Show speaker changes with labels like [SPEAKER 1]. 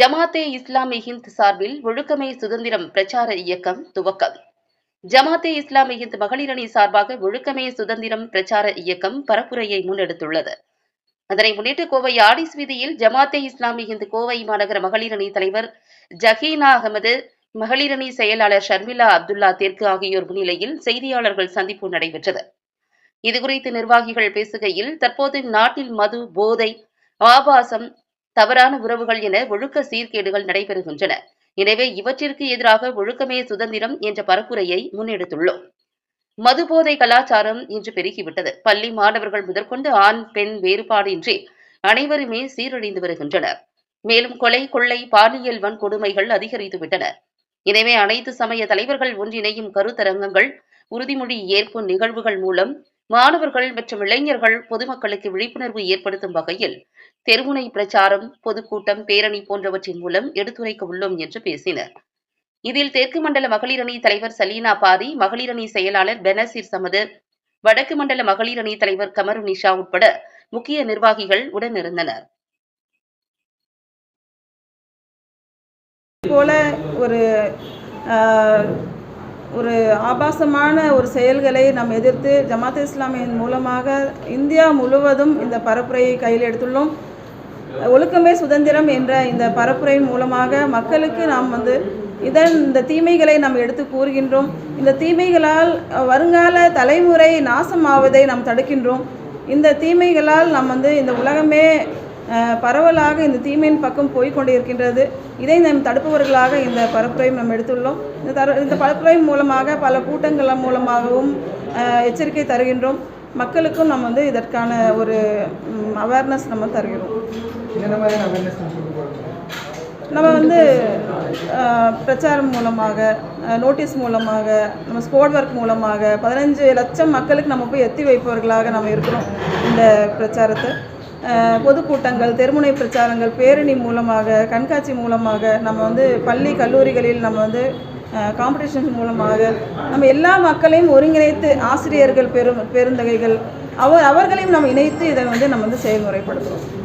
[SPEAKER 1] ஜமாத்தே இஸ்லாமி ஹிந்த் சார்பில் ஒழுக்கமே சுதந்திரம் பிரச்சார இயக்கம் துவக்கம். ஜமாத்தே இஸ்லாமி ஹிந்த் மகளிரணி சார்பாக ஒழுக்கமே சுதந்திரம் பிரச்சார இயக்கம் பரப்புரையை முன்னெடுத்துள்ளது. அதனை முன்னிட்டு கோவை ஆடிஸ் வீதியில் ஜமாத்தே இஸ்லாமி ஹிந்த் கோவை மாநகர மகளிரணி தலைவர் ஜஹீனா அகமது மகளிரணி செயலாளர் ஷர்மிளா அப்துல்லா தெற்கு ஆகியோர் முன்னிலையில் செய்தியாளர்கள் சந்திப்பு நடைபெற்றது. இதுகுறித்து நிர்வாகிகள் பேசுகையில் தற்போது நாட்டில் மது போதை ஆபாசம் தவறான உறவுகள் என ஒழுக்க சீர்கேடுகள் நடைபெறுகின்றன. எனவே இவற்றிற்கு எதிராக ஒழுக்கமே சுதந்திரம் என்ற பரப்புரையை முன்னெடுத்துள்ளோம். மதுபோதை கலாச்சாரம் இன்று பெருகிவிட்டது. பள்ளி மாணவர்கள் முதற்கொண்டு ஆண் பெண் வேறுபாடின்றி அனைவருமே சீரழிந்து வருகின்றனர். மேலும் கொலை கொள்ளை பாலியல் வன்கொடுமைகள் அதிகரித்துவிட்டன எனவே அனைத்து சமய தலைவர்கள் ஒன்றிணையும் கருத்தரங்கங்கள் உறுதிமொழி ஏற்பு நிகழ்வுகள் மூலம் மாணவர்கள் மற்றும் இளைஞர்கள் பொதுமக்களுக்கு விழிப்புணர்வு ஏற்படுத்தும் வகையில் தெருமுனை பிரச்சாரம் பொதுக்கூட்டம் பேரணி போன்றவற்றின் மூலம் எடுத்துரைக்க உள்ளோம் என்று பேசினர். இதில் தெற்கு மண்டல மகளிரணி தலைவர் சலீனா பாரி மகளிரணி செயலாளர் பெனசீர் சமது வடக்கு மண்டல மகளிரணி தலைவர் கமரு நிஷா உட்பட முக்கிய நிர்வாகிகள் உடனிருந்தனர்
[SPEAKER 2] போல ஒரு ஒரு ஆபாசமான ஒரு செயல்களை நாம் எதிர்த்து ஜமாத் இஸ்லாமியின் மூலமாக இந்தியா முழுவதும் இந்த பரப்புரையை கையில் எடுத்துள்ளோம். ஒழுக்கமே சுதந்திரம் என்ற இந்த பரப்புரையின் மூலமாக மக்களுக்கு நாம் வந்து இதன் இந்த தீமைகளை நாம் எடுத்து கூறுகின்றோம். இந்த தீமைகளால் வருங்கால தலைமுறை நாசமாவதை நாம் தடுக்கின்றோம். இந்த தீமைகளால் நாம் வந்து இந்த உலகமே பரவலாக இந்த தீமையின் பக்கம் போய் கொண்டு இருக்கின்றது இதை நாம் தடுப்பவர்களாக இந்த பரப்புரையும் நாம் எடுத்துள்ளோம். இந்த தர இந்த பரப்புரை மூலமாக பல கூட்டங்கள் மூலமாகவும் எச்சரிக்கை தருகின்றோம். மக்களுக்கும் நம்ம வந்து இதற்கான ஒரு அவேர்னஸ் நம்ம தருகிறோம்.
[SPEAKER 3] நம்ம
[SPEAKER 2] வந்து பிரச்சாரம் மூலமாக நோட்டீஸ் மூலமாக நம்ம ஸ்கோட் ஒர்க் மூலமாக பதினஞ்சு லட்சம் மக்களுக்கு நம்ம போய் எத்தி வைப்பவர்களாக நம்ம இருக்கிறோம் இந்த பிரச்சாரத்தை. பொதுக்கூட்டங்கள் தெருமுனை பிரச்சாரங்கள் பேரணி மூலமாக கண்காட்சி மூலமாக நம்ம வந்து பள்ளி கல்லூரிகளில் நம்ம வந்து காம்படிஷன்ஸ் மூலமாக நம்ம எல்லா மக்களையும் ஒருங்கிணைத்து ஆசிரியர்கள் பெரும் பெருந்தகைகள் அவர் அவர்களையும் நம்ம இணைத்து இதை வந்து நம்ம வந்து செயல்முறைப்படுத்துகிறோம்